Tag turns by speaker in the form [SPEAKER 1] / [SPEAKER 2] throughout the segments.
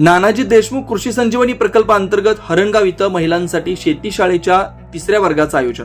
[SPEAKER 1] नानाजी देशमुख कृषी संजीवनी प्रकल्पाअंतर्गत हरणगाव इथं महिलांसाठी शेती शाळेच्या तिसऱ्या वर्गाचं आयोजन.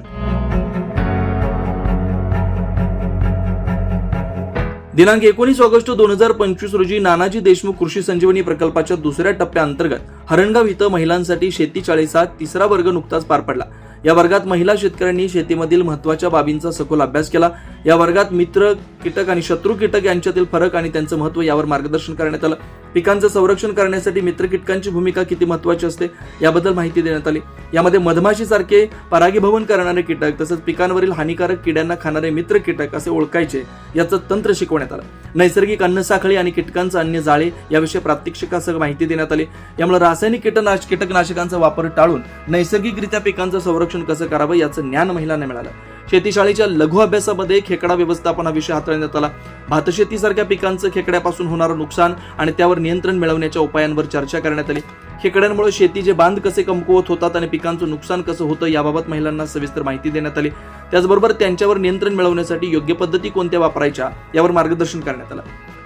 [SPEAKER 1] दिनांक एकोणीस ऑगस्ट दोन हजार पंचवीस रोजी नानाजी देशमुख कृषी संजीवनी प्रकल्पाच्या दुसऱ्या टप्प्याअंतर्गत हरणगाव इथं महिलांसाठी शेती शाळेचा तिसरा वर्ग नुकताच पार पडला. या वर्गात महिला शेतकऱ्यांनी शेतीमधील महत्त्वाच्या बाबींचा सखोल अभ्यास केला. या वर्गात मित्र कीटक आणि शत्रू कीटक यांच्यातील फरक आणि त्यांचं महत्त्व यावर मार्गदर्शन करण्यात आलं. पिकांचं संरक्षण करण्यासाठी मित्र कीटकांची भूमिका किती महत्वाची असते याबद्दल माहिती देण्यात आली. यामध्ये मधमाशीसारखे परागीभवन करणारे कीटक तसंच पिकांवरील हानिकारक किड्यांना खाणारे मित्र कीटक असे ओळखायचे याचं तंत्र शिकवण्यात आलं. नैसर्गिक अन्न साखळी आणि कीटकांचं अन्य जाळे याविषयी प्रात्यक्षिकासह माहिती देण्यात आली. यामुळे रासायनिक कीटनाश कीटकनाशकांचा वापर टाळून नैसर्गिकरित्या पिकांचं संरक्षण कसं करावं याचं ज्ञान महिलांना मिळालं. शेतीशाळेच्या लघु अभ्यासामध्ये खेकडा व्यवस्थापन हा विषय हाताळण्यात आला. भातशेतीसारख्या पिकांचं खेकड्यापासून होणारं नुकसान आणि त्यावर नियंत्रण मिळवण्याच्या उपायांवर चर्चा करण्यात आली. खेकड्यांमुळे शेतीचे बांध कसे कमकुवत होतात आणि पिकांचं नुकसान कसं होतं याबाबत महिलांना सविस्तर माहिती देण्यात आली. त्याचबरोबर त्यांच्यावर नियंत्रण मिळवण्यासाठी योग्य पद्धती कोणत्या वापरायच्या यावर मार्गदर्शन करण्यात आलं.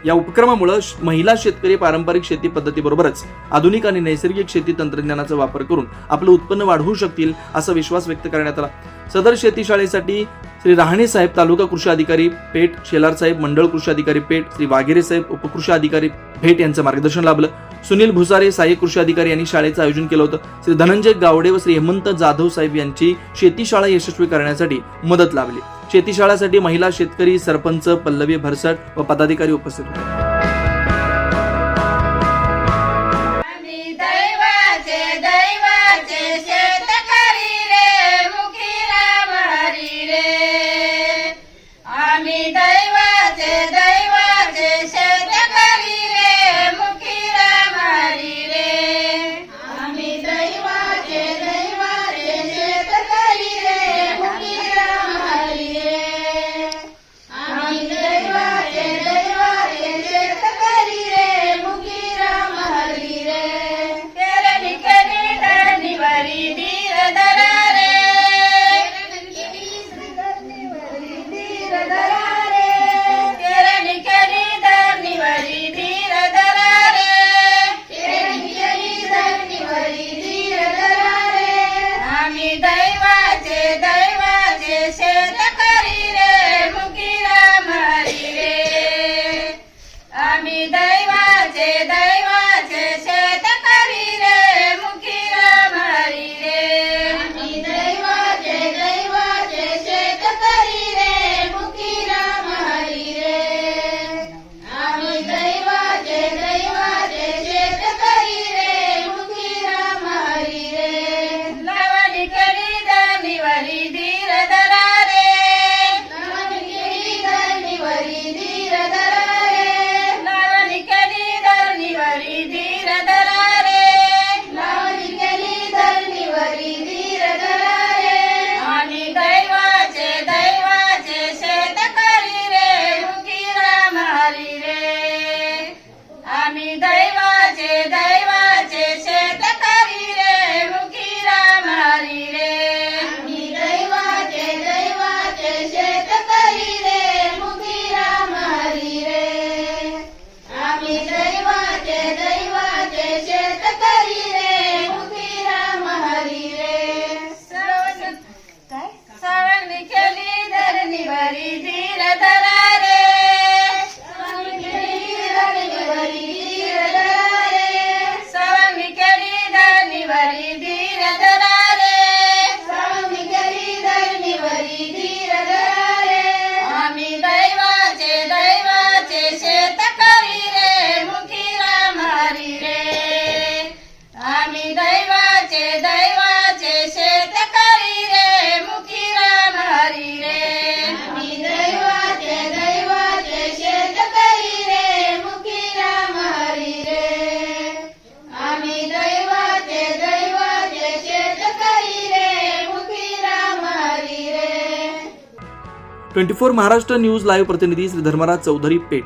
[SPEAKER 1] या उपक्रमामुळे महिला शेतकरी पारंपरिक शेती पद्धतीबरोबरच आधुनिक आणि नैसर्गिक शेती तंत्रज्ञानाचा वापर करून आपलं उत्पन्न वाढवू शकतील असा विश्वास व्यक्त करण्यात आला. सदर शेती शाळेसाठी श्री राहणे साहेब तालुका कृषी अधिकारी पेठ शेलार साहेब मंडळ कृषी अधिकारी पेठ श्री वाघेरे साहेब उपकृषी अधिकारी भेट यांचं मार्गदर्शन लाभलं. सुनील भुसारे सहाय्यक कृषी अधिकारी यांनी शाळेचं आयोजन केलं होतं. श्री धनंजय गावडे व श्री हेमंत जाधव साहेब यांची शेती शाळा यशस्वी करण्यासाठी मदत लाभली. शेती शाळासाठी महिला शेतकरी सरपंच पल्लवी भरसट व पदाधिकारी उपस्थित होते. Twenty four Maharashtra news live प्रतिनिधी श्री धर्मराज चौधरी पेठ.